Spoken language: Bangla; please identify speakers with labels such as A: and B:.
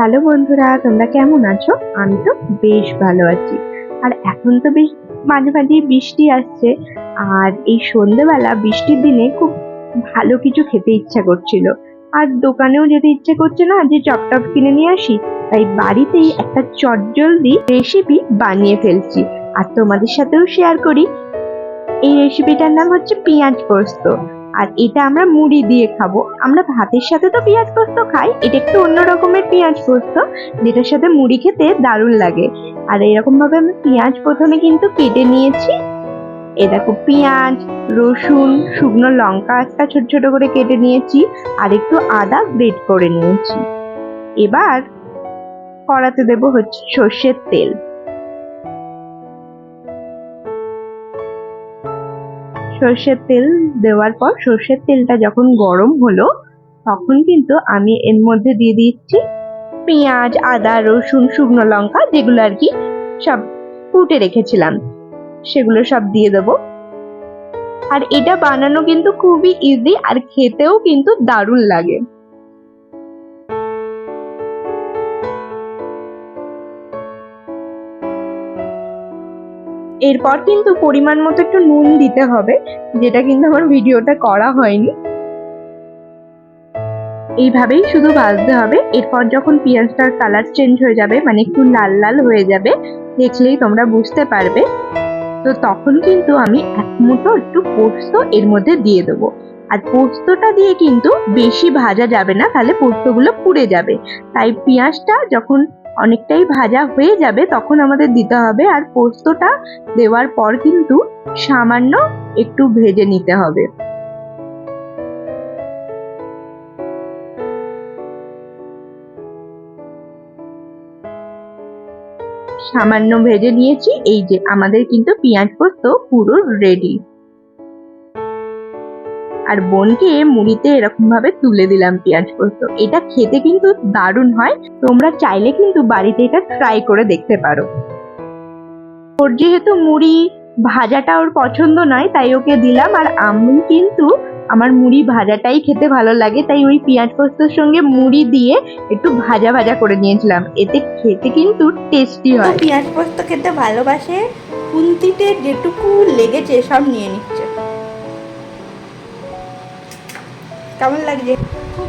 A: হ্যালো বন্ধুরা, তোমরা কেমন আছো? আমি তো বেশ ভালো আছি। আর এখন তো বেশ মাঝে মাঝে বৃষ্টি আসছে। আর এই সন্ধেবেলা বৃষ্টির দিনে খুব ভালো কিছু খেতে ইচ্ছা করছিল। আর দোকানেও যেতে ইচ্ছে করছে না যে চপটপ কিনে নিয়ে আসি। তাই বাড়িতেই একটা চটজলদি রেসিপি বানিয়ে ফেলছি। আর তোমাদের সাথেও শেয়ার করি। এই রেসিপিটার নাম হচ্ছে পেঁয়াজ পোস্ত। আর এটা আমরা মুড়ি দিয়ে খাব। আমরা ভাতের সাথে তো পেঁয়াজ পোস্ত খাই, এটা একটু অন্য রকমের পেঁয়াজ পোস্ত, যেটার সাথে মুড়ি খেতে দারুণ লাগে। আর এরকম ভাবে আমি পেঁয়াজ প্রথমে কিন্তু কেটে নিয়েছি। এ দেখো পেঁয়াজ, রসুন, শুকনো লঙ্কা একটা ছোট ছোট করে কেটে নিয়েছি, আর একটু আদা গ্রেট করে নিয়েছি। এবার কড়াতে দেবো হচ্ছে সর্ষের তেল। সর্ষের তেল দেওয়ার পর সর্ষের তেলটা যখন গরম হলো, তখন কিন্তু আমি এর মধ্যে দিয়ে দিচ্ছি পেঁয়াজ, আদা, রসুন, শুকনো লঙ্কা যেগুলো আর কি সব কুটে রেখেছিলাম। সেগুলো সব দিয়ে দেবো। আর এটা বানানো কিন্তু খুবই ইজি আর খেতেও কিন্তু দারুণ লাগে। এরপর কিন্তু পরিমাণ মতো একটু নুন দিতে হবে, যেটা কিন্তু আমার ভিডিওটা করা হয়নি। এইভাবেই শুধু ভাজতে হবে। এরপর যখন পেঁয়াজটার কালার চেঞ্জ হয়ে যাবে মানে একটু লাল লাল হয়ে যাবে, দেখলেই তোমরা বুঝতে পারবে। তো তখন কিন্তু আমি এক মুঠো একটু পোস্ত এর মধ্যে দিয়ে দেবো। আর পোস্তটা দিয়ে কিন্তু বেশি ভাজা যাবে না, তাহলে পোস্তগুলো পুড়ে যাবে। তাই পেঁয়াজটা যখন অনেকটাই ভাজা হয়ে যাবে, তখন আমাদের দিতে হবে। আর পোস্তটা দেওয়ার পর কিন্তু সামান্য একটু ভেজে নিতে হবে। সামান্য ভেজে নিয়েছি। এই যে, আমাদের কিন্তু পেঁয়াজ পোস্ত পুরো রেডি আর বোনকে মুড়িতে এরকম ভাবে তুলে দিলাম পেঁয়াজ পোস্ত। এটা খেতে কিন্তু দারুণ হয়। তোমরা চাইলে কিন্তু বাড়িতে এটা ট্রাই করে দেখতে পারো। ওর যেহেতু মুড়ি ভাজাটা ওর পছন্দ নয়, তাই ওকে দিলাম। আর আমি কিন্তু আমার মুড়ি ভাজাটাই খেতে ভালো লাগে, তাই ওই পেঁয়াজ পোস্তর সঙ্গে মুড়ি দিয়ে একটু ভাজা ভাজা করে নিয়েছিলাম। এতে খেতে কিন্তু টেস্টি হয়।
B: পেঁয়াজ পোস্ত খেতে ভালোবাসে কুন্তিতে যেটুকু লেগেছে সব নিয়ে নিচ্ছে। কেমন লাগছে? খুব